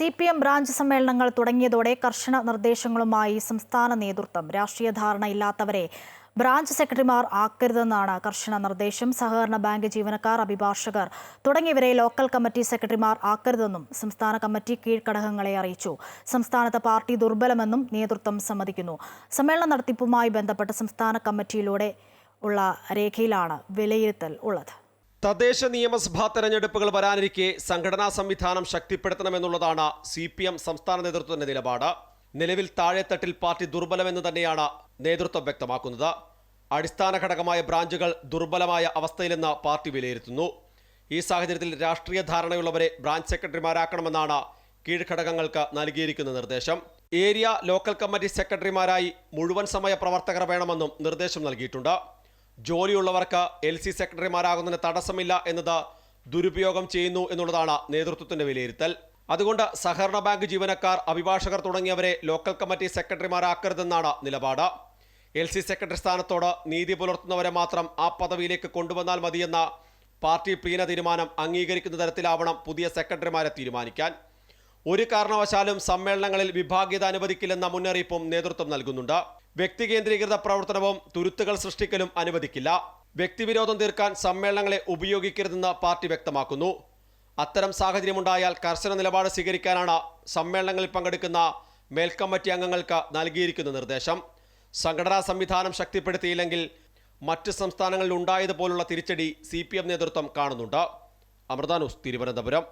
C P M branch സമ്മേളനങ്ങൾ തുടങ്ങിയതോടെ കർശന നിർദ്ദേശങ്ങളുമായി സംസ്ഥാന നേതൃത്വം രാഷ്ട്രീയ ധാരണയില്ലാത്തവരെ ബ്രാഞ്ച് സെക്രട്ടറിമാർ ആക്കരുതെന്നാണ് കർശന നിർദ്ദേശം. സഹകരണ ബാങ്ക് ജീവനക്കാർ അഭിഭാഷകർ തുടങ്ങിയവരെ ലോക്കൽ കമ്മിറ്റി സെക്രട്ടറിമാർ ആക്കരുതെന്നും സംസ്ഥാന കമ്മിറ്റി കീഴ്ഘടകങ്ങളെ അറിയിച്ചു. സംസ്ഥാനത്ത് പാർട്ടി ദുർബലമെന്നും നേതൃത്വം സമ്മതിക്കുന്നു. സമ്മേളന നടത്തിപ്പുമായി ബന്ധപ്പെട്ട് സംസ്ഥാന കമ്മിറ്റിയിലൂടെ ഉള്ള രേഖയിലാണ് വിലയിരുത്തൽ ഉള്ളത്. തദ്ദേശ നിയമസഭാ തെരഞ്ഞെടുപ്പുകൾ വരാനിരിക്കെ സംഘടനാ സംവിധാനം ശക്തിപ്പെടുത്തണമെന്നുള്ളതാണ് സി പി എം സംസ്ഥാന നേതൃത്വത്തിന്റെ നിലപാട്. നിലവിൽ താഴെത്തട്ടിൽ പാർട്ടി ദുർബലമെന്ന് തന്നെയാണ് നേതൃത്വം വ്യക്തമാക്കുന്നത്. അടിസ്ഥാന ഘടകമായ ബ്രാഞ്ചുകൾ ദുർബലമായ അവസ്ഥയിലെന്ന് പാർട്ടി വിലയിരുത്തുന്നു. ഈ സാഹചര്യത്തിൽ രാഷ്ട്രീയ ധാരണയുള്ളവരെ ബ്രാഞ്ച് സെക്രട്ടറിമാരാക്കണമെന്നാണ് കീഴ്ഘടകങ്ങൾക്ക് നൽകിയിരിക്കുന്ന നിർദ്ദേശം. ഏരിയ ലോക്കൽ കമ്മിറ്റി സെക്രട്ടറിമാരായി മുഴുവൻ സമയ പ്രവർത്തകർ വേണമെന്നും നിർദ്ദേശം നൽകിയിട്ടുണ്ട്. ജോലിയുള്ളവർക്ക് എൽ സി സെക്രട്ടറിമാരാകുന്നതിന് തടസ്സമില്ല എന്നത് ദുരുപയോഗം ചെയ്യുന്നു എന്നുള്ളതാണ് നേതൃത്വത്തിന്റെ വിലയിരുത്തൽ. അതുകൊണ്ട് സഹകരണ ബാങ്ക് ജീവനക്കാർ അഭിഭാഷകർ തുടങ്ങിയവരെ ലോക്കൽ കമ്മിറ്റി സെക്രട്ടറിമാരാക്കരുതെന്നാണ് നിലപാട്. എൽ സി സെക്രട്ടറി സ്ഥാനത്തോട് നീതി പുലർത്തുന്നവരെ മാത്രം ആ പദവിയിലേക്ക് കൊണ്ടുവന്നാൽ മതിയെന്ന പാർട്ടി പ്രീന തീരുമാനം അംഗീകരിക്കുന്ന തരത്തിലാവണം പുതിയ സെക്രട്ടറിമാരെ തീരുമാനിക്കാൻ. ഒരു കാരണവശാലും സമ്മേളനങ്ങളിൽ വിഭാഗീയത അനുവദിക്കില്ലെന്ന മുന്നറിയിപ്പും നേതൃത്വം നൽകുന്നുണ്ട്. വ്യക്തി കേന്ദ്രീകൃത പ്രവർത്തനവും തുരുത്തുകൾ സൃഷ്ടിക്കലും അനുവദിക്കില്ല. വ്യക്തിവിരോധം തീർക്കാൻ സമ്മേളനങ്ങളെ ഉപയോഗിക്കരുതെന്ന് പാർട്ടി വ്യക്തമാക്കുന്നു. അത്തരം സാഹചര്യമുണ്ടായാൽ കർശന നിലപാട് സ്വീകരിക്കാനാണ് സമ്മേളനങ്ങളിൽ പങ്കെടുക്കുന്ന മേൽക്കമ്മിറ്റി അംഗങ്ങൾക്ക് നൽകിയിരിക്കുന്ന നിർദ്ദേശം. സംഘടനാ സംവിധാനം ശക്തിപ്പെടുത്തിയില്ലെങ്കിൽ മറ്റ് സംസ്ഥാനങ്ങളിൽ ഉണ്ടായതുപോലുള്ള തിരിച്ചടി സി നേതൃത്വം കാണുന്നുണ്ട്. അമൃത തിരുവനന്തപുരം.